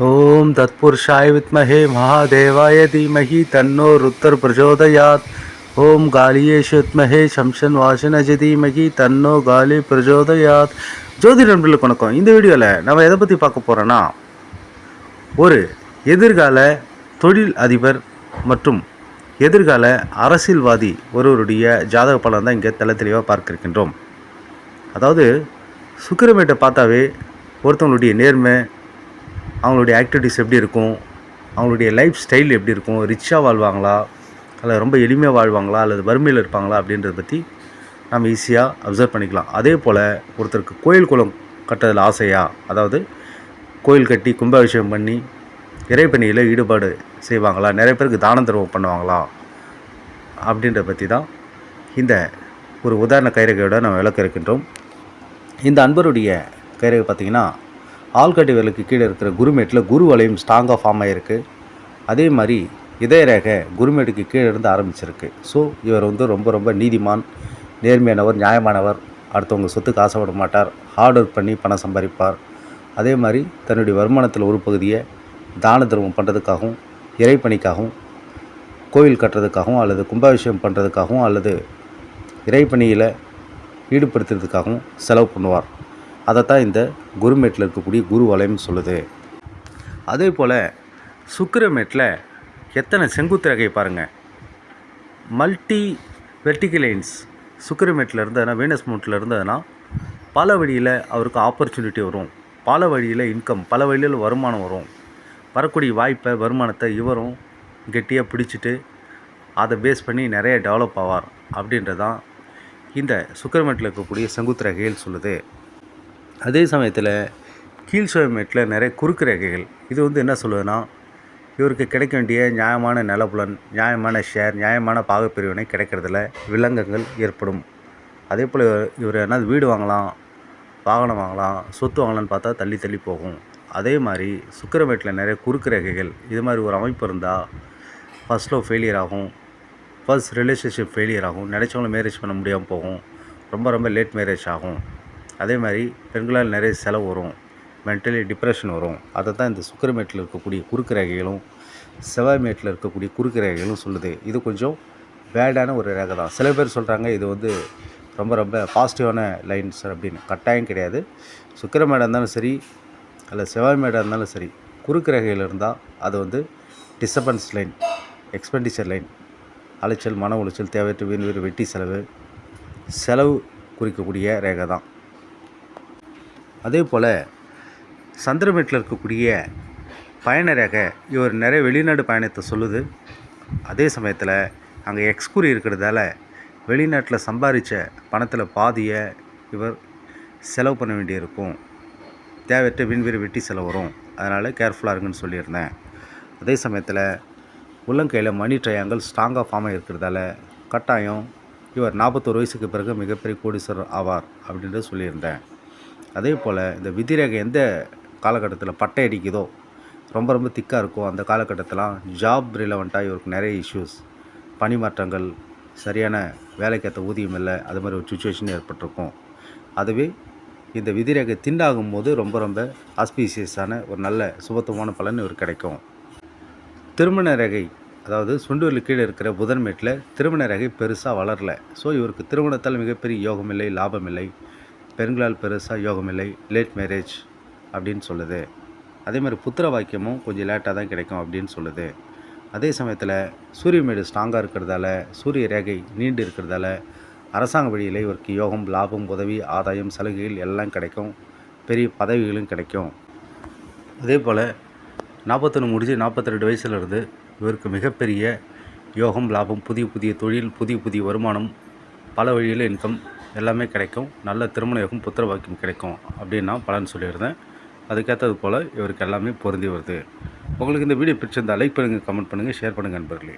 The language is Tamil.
ஓம் தத்புருஷாய் வித்மஹே மகாதேவாய தீமஹி தன்னோ ருத்தர் பிரச்சோதயாத் ஓம் காலியேஷ் வித்மஹே சம்சன் வாசனஜ தீமஹி தன்னோ காலி பிரச்சோதயாத் ஜோதி நண்பர்களுக்கு வணக்கம். இந்த வீடியோவில் நம்ம எதை பற்றி பார்க்க போகிறோன்னா ஒரு எதிர்கால தொழில் அதிபர் மற்றும் எதிர்கால அரசியல்வாதி ஒருவருடைய ஜாதக பலன் தான் இங்கே தெல தெளிவாக பார்க்க இருக்கின்றோம் அதாவது சுக்கிரமேட்டை பார்த்தாவே ஒருத்தவங்களுடைய நேர்மை அவங்களுடைய ஆக்டிவிட்டிஸ் எப்படி இருக்கும்? அவங்களுடைய லைஃப் ஸ்டைல் எப்படி இருக்கும்? ரிச்சாக வாழ்வாங்களா? அல்லது ரொம்ப எளிமையாக வாழ்வாங்களா? அல்லது வறுமையில் இருப்பாங்களா? அப்படின்றத பற்றி நம்ம ஈஸியாக அப்சர்வ் பண்ணிக்கலாம். அதே போல் ஒருத்தருக்கு கோயில் குளம் கட்டுறதில் ஆசையா? அதாவது கோயில் கட்டி கும்பாபிஷேகம் பண்ணி இறைப்பணியில் ஈடுபாடு செய்வாங்களா? நிறைய பேருக்கு தான தர்மம் பண்ணுவாங்களா? அப்படின்றத பற்றி தான் இந்த ஒரு உதாரண கைரகையோட நம்ம விளக்க இருக்கின்றோம். இந்த அன்பருடைய கைரகை பார்த்திங்கன்னா ஆள்காட்டி விரலுக்கு கீழே இருக்கிற குருமேட்டில் குரு வளையம் ஸ்ட்ராங்காக ஃபார்ம் ஆகிருக்கு அதே மாதிரி இதய ரேகை குருமேட்டுக்கு கீழே இருந்து ஆரம்பிச்சிருக்கு. ஸோ இவர் வந்து ரொம்ப ரொம்ப நீதிமான் நேர்மையானவர் நியாயமானவர். அடுத்தவங்க சொத்துக்கு ஆசைப்பட மாட்டார். ஹார்ட் ஒர்க் பண்ணி பணம் சம்பாதிப்பார். அதே மாதிரி தன்னுடைய வருமானத்தில் ஒரு பகுதியை தான தர்மம் பண்ணுறதுக்காகவும் இறைப்பணிக்காகவும் கோவில் கட்டுறதுக்காகவும் அல்லது கும்பாபிஷேகம் பண்ணுறதுக்காகவும் அல்லது இறைப்பணியில் ஈடுபடுத்துறதுக்காகவும் செலவு பண்ணுவார். அதைத்தான் இந்த குருமேட்டில் இருக்கக்கூடிய குரு வலயம் சொல்லுது. அதே போல் சுக்கிரமேட்டில் எத்தனை செங்குத்து ரகை பாருங்கள் மல்டி வெர்டிகலைன்ஸ் சுக்கிரமேட்டில் இருந்ததுன்னா வீனஸ் மூட்டில் இருந்ததுன்னா பல வழியில் அவருக்கு ஆப்பர்ச்சுனிட்டி வரும். பல வழியில் இன்கம் பல வழியில் வருமானம் வரும். வரக்கூடிய வாய்ப்பை வருமானத்தை இவரும் கெட்டியாக பிடிச்சிட்டு அதை பேஸ் பண்ணி நிறைய டெவலப் ஆவார். அப்படின்றதான் இந்த சுக்கிரமேட்டில் இருக்கக்கூடிய செங்குத்து ரகைகள் சொல்லுது. அதே சமயத்தில் கீழ் சுயமேட்டில் நிறைய குறுக்கு ரேகைகள். இது வந்து என்ன சொல்லுதுன்னா இவருக்கு கிடைக்க வேண்டிய நியாயமான நிலப்புலன் நியாயமான ஷேர் நியாயமான பாகப்பிரிவினை கிடைக்கிறதுல விலங்கங்கள் ஏற்படும். அதே போல் இவர் என்ன வீடு வாங்கலாம் வாகனம் வாங்கலாம் சொத்து வாங்கலாம்னு பார்த்தா தள்ளி தள்ளி போகும். அதே மாதிரி சுக்கிரமேட்டில் நிறைய குறுக்கு ரேகைகள். இது மாதிரி ஒரு அமைப்பு இருந்தால் ஃபர்ஸ்ட் லவ் ஃபெயிலியர் ஆகும். ஃபர்ஸ்ட் ரிலேஷன்ஷிப் ஃபெயிலியர் ஆகும். நினச்சவங்களும் மேரேஜ் பண்ண முடியாமல் போகும். ரொம்ப ரொம்ப லேட் மேரேஜ் ஆகும். அதே மாதிரி பெண்களால் நிறைய செலவு வரும். மென்டலி டிப்ரெஷன் வரும். அதை தான் இந்த சுக்கிரமேட்டில் இருக்கக்கூடிய குறுக்கு ரேகைகளும் செவ்வாய் மேட்டில் இருக்கக்கூடிய குறுக்கு ரேகைகளும் சொல்லுது. இது கொஞ்சம் பேடான ஒரு ரேகை தான். சில பேர் சொல்கிறாங்க இது வந்து ரொம்ப ரொம்ப பாசிட்டிவான லைன்ஸ் அப்படின்னு. கட்டாயம் கிடையாது. சுக்கிரமேடாக இருந்தாலும் சரி அல்ல செவ்வாய் மேடாக இருந்தாலும் சரி குறுக்கு ரேகையில் இருந்தால் அது வந்து டிஸ்டபன்ஸ் லைன் எக்ஸ்பெண்டிச்சர் லைன் அலைச்சல் மன உளைச்சல் தேவையற்ற வீண் வெட்டி செலவு செலவு குறிக்கக்கூடிய ரேகை தான். அதே போல் சந்திரமேட்டில் இருக்கக்கூடிய பயணராக இவர் நிறைய வெளிநாடு பயணத்தை சொல்லுது. அதே சமயத்தில் அங்கே எக்ஸ்குரி இருக்கிறதால வெளிநாட்டில் சம்பாதிச்ச பணத்தில் பாதியை இவர் செலவு பண்ண வேண்டியிருக்கும். தேவையற்ற விண்வெறி வெட்டி செலவு வரும். அதனால் கேர்ஃபுல்லாக இருங்கன்னு சொல்லியிருந்தேன். அதே சமயத்தில் உள்ளங்கையில் மணி ட்ரையாங்கிள் ஸ்ட்ராங்காக ஃபார்ம் இருக்கிறதால கட்டாயம் இவர் நாற்பத்தோரு வயசுக்கு பிறகு மிகப்பெரிய கோடீஸ்வரர் ஆவார் அப்படின்ட்டு சொல்லியிருந்தேன். அதே போல் இந்த விதிரேகை எந்த காலகட்டத்தில் பட்டை அடிக்குதோ ரொம்ப ரொம்ப திக்காக இருக்கும் அந்த காலகட்டத்திலாம் ஜாப் ரிலவெண்ட்டாக இவருக்கு நிறைய இஷ்யூஸ் பணிமாற்றங்கள் சரியான வேலைக்கேற்ற ஊதியம் இல்லை அது மாதிரி ஒரு சுச்சுவேஷன் ஏற்பட்டிருக்கும். அதுவே இந்த விதிரேகை திண்டாகும் போது ரொம்ப ரொம்ப ஆஸ்பீசியஸான ஒரு நல்ல சுபத்துவமான பலன் இவர் கிடைக்கும். திருமண ரேகை அதாவது சுண்டூரில் கீழே இருக்கிற புதன் மேட்டில் திருமண ரேகை பெருசாக வளரல. ஸோ இவருக்கு திருமணத்தால் மிகப்பெரிய யோகம் இல்லை லாபம் இல்லை பெண்களால் பெருசாக யோகமில்லை லேட் மேரேஜ் அப்படின்னு சொல்லுது. அதே மாதிரி புத்திர வாக்கியமும் கொஞ்சம் லேட்டாக தான் கிடைக்கும் அப்படின்னு சொல்லுது. அதே சமயத்தில் சூரியமேடு ஸ்ட்ராங்காக இருக்கிறதால சூரிய ரேகை நீண்டு இருக்கிறதால அரசாங்க வழியில் இவருக்கு யோகம் லாபம் உதவி ஆதாயம் சலுகைகள் எல்லாம் கிடைக்கும். பெரிய பதவிகளும் கிடைக்கும். அதே போல் நாற்பத்தொன்று முடிஞ்சு நாற்பத்தி ரெண்டு வயசுலேருந்து இவருக்கு மிகப்பெரிய யோகம் லாபம் புதிய புதிய தொழில் புதிய புதிய வருமானம் பல வழியில் இன்கம் எல்லாமே கிடைக்கும். நல்ல திருமண யோகம் புத்திர வாக்கியம் கிடைக்கும் அப்படின்னு நான் பலன் சொல்லியிருந்தேன். அதுக்கேற்றது போல் இவருக்கு எல்லாமே பொருந்தி வருது. உங்களுக்கு இந்த வீடியோ பிடிச்சிருந்தால் லைக் பண்ணுங்கள் கமெண்ட் பண்ணுங்கள் ஷேர் பண்ணுங்கள் நண்பர்களே.